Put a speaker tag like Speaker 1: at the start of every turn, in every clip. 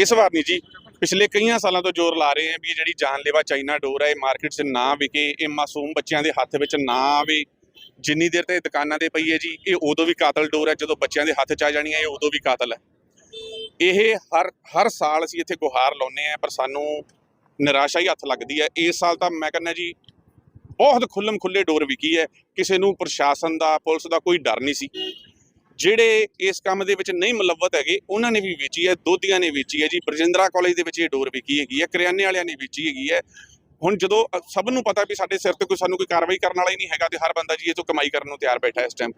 Speaker 1: ਇਸ ਵਾਰ ਨਹੀਂ ਜੀ। ਪਿਛਲੇ ਕਈਆਂ ਸਾਲਾਂ ਤੋਂ ਜ਼ੋਰ ਲਾ ਰਹੇ ਆ ਵੀ ਇਹ ਜਿਹੜੀ ਜਾਨਲੇਵਾ ਚਾਈਨਾ ਡੋਰ ਹੈ ਇਹ ਮਾਰਕੀਟ 'ਚ ਨਾ ਵਿਕੇ, ਇਹ ਮਾਸੂਮ ਬੱਚਿਆਂ ਦੇ ਹੱਥ ਵਿੱਚ ਨਾ ਆਵੇ। ਜਿੰਨੀ ਦੇਰ ਤੇ ਦੁਕਾਨਾਂ ਤੇ ਪਈ ਹੈ ਜੀ, ਇਹ ਉਦੋਂ ਵੀ ਕਾਤਲ ਡੋਰ ਹੈ, ਜਦੋਂ ਬੱਚਿਆਂ ਦੇ ਹੱਥ 'ਚ ਆ ਜਾਣੀ ਹੈ, ਇਹ ਉਦੋਂ ਵੀ ਕਾਤਲ ਹੈ। ਇਹ ਹਰ ਹਰ ਸਾਲ ਅਸੀਂ ਇੱਥੇ ਗੁਹਾਰ ਲਾਉਂਦੇ ਆ ਪਰ ਸਾਨੂੰ ਨਿਰਾਸ਼ਾ ਹੀ ਹੱਥ ਲੱਗਦੀ ਹੈ। ਇਸ ਸਾਲ ਤਾਂ ਮੈਂ ਕਹਿੰਦਾ ਜੀ, ਬਹੁਤ ਖੁੱਲਮ ਖੁੱਲੇ ਡੋਰ ਵਿਕੀ ਹੈ। ਕਿਸੇ ਨੂੰ ਪ੍ਰਸ਼ਾਸਨ ਦਾ, ਪੁਲਿਸ ਦਾ ਕੋਈ ਡਰ ਨਹੀਂ ਸੀ। ਜਿਹੜੇ ਇਸ ਕੰਮ ਦੇ ਵਿੱਚ ਨਹੀਂ ਮੁਲੱਵਤ ਹੈਗੇ, ਉਹਨਾਂ ਨੇ ਵੀ ਵੇਚੀ ਹੈ ਦੋਧੀਆਂ ਨੇ ਵੇਚੀ ਹੈ ਜੀ, ਬਰਜਿੰਦਰਾ ਕਾਲਜ ਦੇ ਵਿੱਚ ਇਹ ਡੋਰ ਵਿਕੀ ਹੈਗੀ ਹੈ, ਕਰਿਆਨੇ ਵਾਲਿਆਂ ਨੇ ਵੇਚੀ ਹੈਗੀ ਹੈ। ਹੁਣ ਜਦੋਂ ਸਭ ਨੂੰ ਪਤਾ ਵੀ ਸਾਡੇ ਸਿਰ ਤੇ ਕੋਈ, ਸਾਨੂੰ ਕੋਈ ਕਾਰਵਾਈ ਕਰਨ ਵਾਲਾ ਹੀ ਨਹੀਂ ਹੈਗਾ ਤੇ ਹਰ ਬੰਦਾ ਜੀ ਇਹ ਤੋਂ ਕਮਾਈ ਕਰਨ ਨੂੰ ਤਿਆਰ ਬੈਠਾ ਇਸ ਟਾਈਮ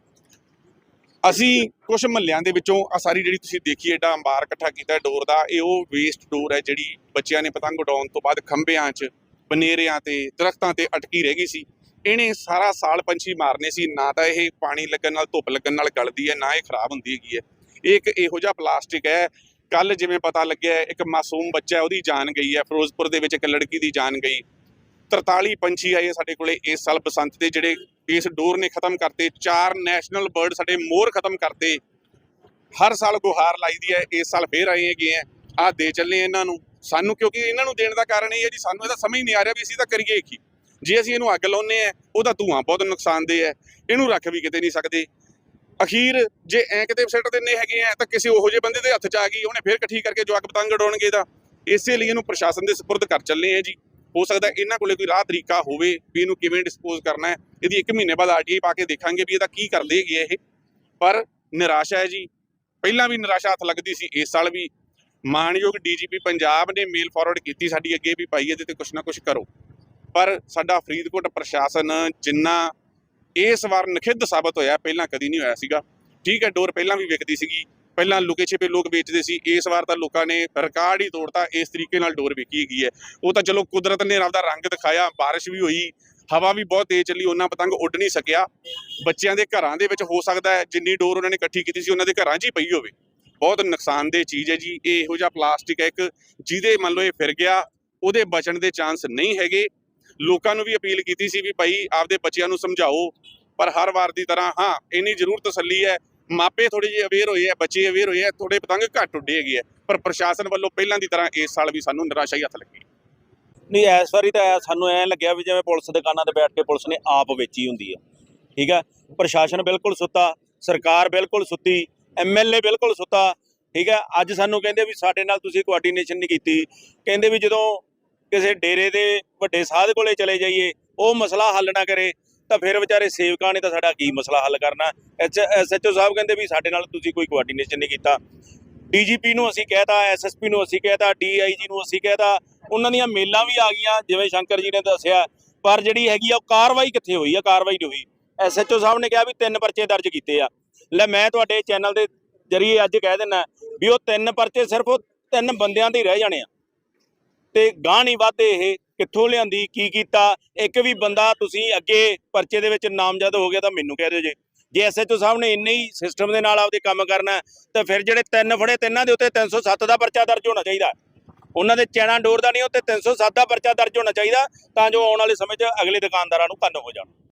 Speaker 1: ਅਸੀਂ ਕੁਝ ਮਹੱਲਿਆਂ ਦੇ ਵਿੱਚੋਂ ਆ ਸਾਰੀ ਜਿਹੜੀ ਤੁਸੀਂ ਦੇਖੀ, ਏਡਾ ਅੰਬਾਰ ਇਕੱਠਾ ਕੀਤਾ ਡੋਰ ਦਾ, ਇਹ ਉਹ ਵੇਸਟ ਡੋਰ ਹੈ ਜਿਹੜੀ ਬੱਚਿਆਂ ਨੇ ਪਤੰਗ ਉਡਾਉਣ ਤੋਂ ਬਾਅਦ ਖੰਭਿਆਂ 'ਚ, ਬਨੇਰਿਆਂ ਤੇ, ਦਰਖਤਾਂ ਤੇ ਅਟਕੀ ਰਹਿ ਗਈ ਸੀ। ਇਹਨੇ ਸਾਰਾ ਸਾਲ ਪੰਛੀ ਮਾਰਨੇ ਸੀ, ਨਾ ਤਾਂ ਇਹ ਪਾਣੀ ਲੱਗਣ ਨਾਲ, ਧੁੱਪ ਲੱਗਣ ਨਾਲ ਗਲਦੀ ਹੈ, ਨਾ ਇਹ ਖਰਾਬ ਹੁੰਦੀ ਹੈਗੀ ਹੈ। ਇਹ ਇੱਕ ਇਹੋ ਜਿਹਾ ਪਲਾਸਟਿਕ ਹੈ। ਕੱਲ ਜਿਵੇਂ ਪਤਾ ਲੱਗਿਆ, ਇੱਕ ਮਾਸੂਮ ਬੱਚਾ ਉਹਦੀ ਜਾਨ ਗਈ ਹੈ, ਫਿਰੋਜ਼ਪੁਰ ਦੇ ਵਿੱਚ ਇੱਕ ਲੜਕੀ ਦੀ ਜਾਨ ਗਈ। 43 ਪੰਛੀ ਆਏ ਸਾਡੇ ਕੋਲੇ ਇਸ ਸਾਲ ਬਸੰਤ ਦੇ, ਜਿਹੜੇ ਇਸ ਡੋਰ ਨੇ ਖਤਮ ਕਰਤੇ। ਚਾਰ ਨੈਸ਼ਨਲ ਬਰਡ ਸਾਡੇ ਮੋਰ ਖਤਮ ਕਰਤੇ। ਹਰ ਸਾਲ ਗੁਹਾਰ ਲਾਈਦੀ ਹੈ, ਇਸ ਸਾਲ ਫੇਰ ਆਏ ਹੈਗੇ ਆ ਆ ਦੇ ਚੱਲੇ ਇਹਨਾਂ ਨੂੰ। ਸਾਨੂੰ ਕਿਉਂਕਿ ਇਹਨਾਂ ਨੂੰ ਦੇਣ ਦਾ ਕਾਰਨ ਇਹ ਹੈ ਜੀ, ਸਾਨੂੰ ਇਹਦਾ ਸਮਝ ਨਹੀਂ ਆ ਰਿਹਾ ਵੀ ਅਸੀਂ ਤਾਂ ਕਰੀਏ ਕੀ। ਜੇ ਅਸੀਂ ਇਹਨੂੰ ਅੱਗ ਲਾਉਨੇ ਆ ਉਹਦਾ ਧੂਆਂ ਬਹੁਤ ਨੁਕਸਾਨਦੇਹ ਹੈ। ਇਹਨੂੰ ਰੱਖ ਵੀ ਕਿਤੇ ਨਹੀਂ ਸਕਦੇ। ਅਖੀਰ ਜੇ ਐ ਕਿਤੇ ਸਿੱਟ ਦਿੰਨੇ ਹੈਗੇ ਆ, ਤਾਂ ਕਿਸੇ ਉਹੋ ਜਿਹੇ ਬੰਦੇ ਦੇ ਹੱਥ 'ਚ ਆ ਗਈ, ਉਹਨੇ ਫੇਰ ਇਕੱਠੀ ਕਰਕੇ ਜੋ ਅੱਗ ਪਤੰਗ ਉਡਾਉਣਗੇ ਦਾ ਇਸੇ ਲਈ ਇਹਨੂੰ ਪ੍ਰਸ਼ਾਸਨ ਦੇ ਸਪੁਰਦ ਕਰ ਚੱਲੇ ਆ ਜੀ। ਹੋ ਸਕਦਾ ਇਹਨਾਂ ਕੋਲੇ ਕੋਈ ਰਾਹ ਤਰੀਕਾ ਹੋਵੇ ਵੀ ਇਹਨੂੰ ਕਿਵੇਂ ਡਿਸਪੋਜ਼ ਕਰਨਾ ਹੈ। ਇਹਦੀ 1 ਮਹੀਨੇ ਬਾਅਦ ਆਰਟੀਆਈ ਪਾ ਕੇ ਦੇਖਾਂਗੇ ਵੀ ਇਹਦਾ ਕੀ ਕਰ ਲੇਗੀ ਇਹ। ਪਰ ਨਿਰਾਸ਼ਾ ਹੈ ਜੀ। ਪਹਿਲਾਂ ਵੀ ਨਿਰਾਸ਼ਾ ਹੱਥ ਲੱਗਦੀ ਸੀ, ਇਸ ਸਾਲ ਵੀ। ਮਾਨਯੋਗ ਡੀਜੀਪੀ ਪੰਜਾਬ ਨੇ ਮੇਲ ਫਾਰਵਰਡ ਕੀਤੀ ਸਾਡੀ ਅੱਗੇ ਵੀ, ਭਾਈ ਇਹਦੇ ਤੇ ਕੁਛ ਨਾ ਕੁਛ ਕਰੋ। ਪਰ ਸਾਡਾ ਫਰੀਦਕੋਟ ਪ੍ਰਸ਼ਾਸਨ ਜਿੰਨਾ ਇਸ ਵਾਰ ਨਖਿੱਧ ਸਾਬਤ ਹੋਇਆ, ਪਹਿਲਾਂ ਕਦੀ ਨਹੀਂ ਹੋਇਆ ਸੀਗਾ। ਠੀਕ ਹੈ, ਡੋਰ ਪਹਿਲਾਂ ਵੀ ਵਿਕਦੀ ਸੀਗੀ। ਪਹਿਲਾਂ ਲੁਕੇ ਛਿਪੇ ਲੋਕ ਵੇਚਦੇ ਸੀ। ਇਸ ਵਾਰ ਤਾਂ ਲੋਕਾਂ ਨੇ ਰਿਕਾਰਡ ਹੀ ਤੋੜਤਾ, ਇਸ ਤਰੀਕੇ ਨਾਲ ਡੋਰ ਵਿਕੀ ਹੈਗੀ ਹੈ। ਉਹ ਤਾਂ ਚਲੋ ਕੁਦਰਤ ਨੇ ਆਪਦਾ ਰੰਗ ਦਿਖਾਇਆ, ਬਾਰਿਸ਼ ਵੀ ਹੋਈ, ਹਵਾ ਵੀ ਬਹੁਤ ਤੇਜ਼ ਚੱਲੀ, ਉਹਨਾਂ ਪਤੰਗ ਉੱਡ ਨਹੀਂ ਸਕਿਆ। ਬੱਚਿਆਂ ਦੇ ਘਰਾਂ ਦੇ ਵਿੱਚ ਹੋ ਸਕਦਾ ਹੈ, ਜਿੰਨੀ ਡੋਰ ਉਹਨਾਂ ਨੇ ਇਕੱਠੀ ਕੀਤੀ ਸੀ, ਉਹਨਾਂ ਦੇ ਘਰਾਂ 'ਚ ਹੀ ਪਈ ਹੋਵੇ। ਬਹੁਤ ਨੁਕਸਾਨਦੇਹ ਚੀਜ਼ ਹੈ ਜੀ। ਇਹ ਇਹੋ ਜਿਹਾ ਪਲਾਸਟਿਕ ਹੈ ਇੱਕ, ਜਿਹਦੇ ਮੰਨ ਲਓ ਇਹ ਫਿਰ ਗਿਆ, ਉਹਦੇ ਬਚਣ ਦੇ ਚਾਂਸ ਨਹੀਂ ਹੈਗੇ। ਲੋਕਾਂ ਨੂੰ ਵੀ ਅਪੀਲ ਕੀਤੀ ਸੀ ਵੀ ਭਾਈ ਆਪਦੇ ਬੱਚਿਆਂ ਨੂੰ ਸਮਝਾਓ, ਪਰ ਹਰ ਵਾਰ ਦੀ ਤਰ੍ਹਾਂ ਹਾਂ, ਇੰਨੀ ਜ਼ਰੂਰ ਤਸੱਲੀ ਹੈ, ਮਾਪੇ ਥੋੜੇ ਜਿਹੇ ਅਵੇਅਰ ਹੋਏ ਆ ਬੱਚੇ ਅਵੇਅਰ ਹੋਏ ਆ ਥੋੜੇ ਪਤੰਗ ਘੱਟ ਉੱਡੇ ਹੈਗੇ ਆ ਪਰ ਪ੍ਰਸ਼ਾਸਨ ਵੱਲੋਂ ਪਹਿਲਾਂ ਦੀ ਤਰ੍ਹਾਂ ਇਸ ਸਾਲ ਵੀ ਸਾਨੂੰ ਨਿਰਾਸ਼ਾ ਹੀ ਹੱਥ ਲੱਗੀ।
Speaker 2: ਨਹੀਂ, ਇਸ ਵਾਰੀ ਤਾਂ ਸਾਨੂੰ ਐਂ ਲੱਗਿਆ ਵੀ ਜਿਵੇਂ ਪੁਲਿਸ ਦੁਕਾਨਾਂ ਤੇ ਬੈਠ ਕੇ ਪੁਲਿਸ ਨੇ ਆਪ ਵੇਚੀ ਹੁੰਦੀ ਆ ਠੀਕ ਹੈ? ਪ੍ਰਸ਼ਾਸਨ ਬਿਲਕੁਲ ਸੁੱਤਾ, ਸਰਕਾਰ ਬਿਲਕੁਲ ਸੁੱਤੀ ਐਮਐਲਏ ਬਿਲਕੁਲ ਸੁੱਤਾ, ਠੀਕ ਹੈ? ਅੱਜ ਸਾਨੂੰ ਕਹਿੰਦੇ ਵੀ ਸਾਡੇ ਨਾਲ ਤੁਸੀਂ ਕੋਆਰਡੀਨੇਸ਼ਨ ਨਹੀਂ ਕੀਤੀ, ਕਹਿੰਦੇ ਵੀ ਜਦੋਂ ਕਿਸੇ ਡੇਰੇ ਦੇ ਵੱਡੇ ਸਾਧ ਕੋਲੇ ਚਲੇ ਜਾਈਏ, ਉਹ ਮਸਲਾ ਹੱਲ ਨਾ ਕਰੇ, ਤਾਂ ਫਿਰ ਵਿਚਾਰੇ ਸੇਵਕਾਂ ਨੇ ਤਾਂ ਸਾਡਾ ਕੀ ਮਸਲਾ ਹੱਲ ਕਰਨਾ? ਐਸਐਚਓ ਸਾਹਿਬ ਕਹਿੰਦੇ ਵੀ ਸਾਡੇ ਨਾਲ ਤੁਸੀਂ ਕੋਈ ਕੋਆਰਡੀਨੇਸ਼ਨ ਨਹੀਂ ਕੀਤਾ। ਡੀਜੀਪੀ ਨੂੰ ਅਸੀਂ ਕਹਿਤਾ ਐਸਐਸਪੀ ਨੂੰ ਅਸੀਂ ਕਹਿਤਾ ਡੀਆਈਜੀ ਨੂੰ ਅਸੀਂ ਕਹਿਤਾ, ਉਹਨਾਂ ਦੀਆਂ ਮੇਲਾਂ ਵੀ ਆ ਗਈਆਂ, ਜਿਵੇਂ ਸ਼ੰਕਰ ਜੀ ਨੇ ਦੱਸਿਆ, ਪਰ ਜਿਹੜੀ ਹੈਗੀ ਆ ਉਹ ਕਾਰਵਾਈ ਕਿੱਥੇ ਹੋਈ ਆ? ਕਾਰਵਾਈ ਨਹੀਂ ਹੋਈ। ਐਸਐਚਓ ਸਾਹਿਬ ਨੇ ਕਿਹਾ ਵੀ ਤਿੰਨ ਪਰਚੇ ਦਰਜ ਕੀਤੇ ਆ। ਲੈ ਮੈਂ ਤੁਹਾਡੇ ਚੈਨਲ ਦੇ ਜਰੀਏ ਅੱਜ ਕਹਿ ਦਿੰਨਾ, ਵੀ ਉਹ ਤਿੰਨ ਪਰਚੇ ਸਿਰਫ ਉਹ ਤਿੰਨ ਬੰਦਿਆਂ ਦੇ ਰਹਿ ਜਾਣੇ ਆ। ਤੇ ਗਾਂ ਨਹੀਂ ਵਾਧੇ ਇਹ ਕਿੱਥੋਂ ਲਿਆਂਦੀ, ਕੀ ਕੀਤਾ? ਇੱਕ ਵੀ ਬੰਦਾ ਤੁਸੀਂ ਅੱਗੇ ਪਰਚੇ ਦੇ ਵਿੱਚ ਨਾਮਜ਼ਦ ਹੋ ਗਿਆ ਤਾਂ ਮੈਨੂੰ ਕਹਿ ਦਿਓ ਜੇ। ਜੇ ਐਸਐਚਓ ਸਾਹਿਬ ਨੇ ਇੰਨੇ ਹੀ ਸਿਸਟਮ ਦੇ ਨਾਲ ਆਪਦੇ ਕੰਮ ਕਰਨਾ, ਤਾਂ ਫਿਰ ਜਿਹੜੇ ਤਿੰਨ ਫੜੇ, ਤਿੰਨਾਂ ਦੇ ਉੱਤੇ 307 ਦਾ ਪਰਚਾ ਦਰਜ ਹੋਣਾ ਚਾਹੀਦਾ। ਉਹਨਾਂ ਦੇ ਚੈਨਾ ਡੋਰ ਦਾ ਨਹੀਂ ਉੱਤੇ 307 ਦਾ ਪਰਚਾ ਦਰਜ ਹੋਣਾ ਚਾਹੀਦਾ, ਤਾਂ ਜੋ ਆਉਣ ਵਾਲੇ ਸਮੇਂ 'ਚ ਅਗਲੇ ਦੁਕਾਨਦਾਰਾਂ ਨੂੰ ਕੰਨ ਹੋ ਜਾਣ।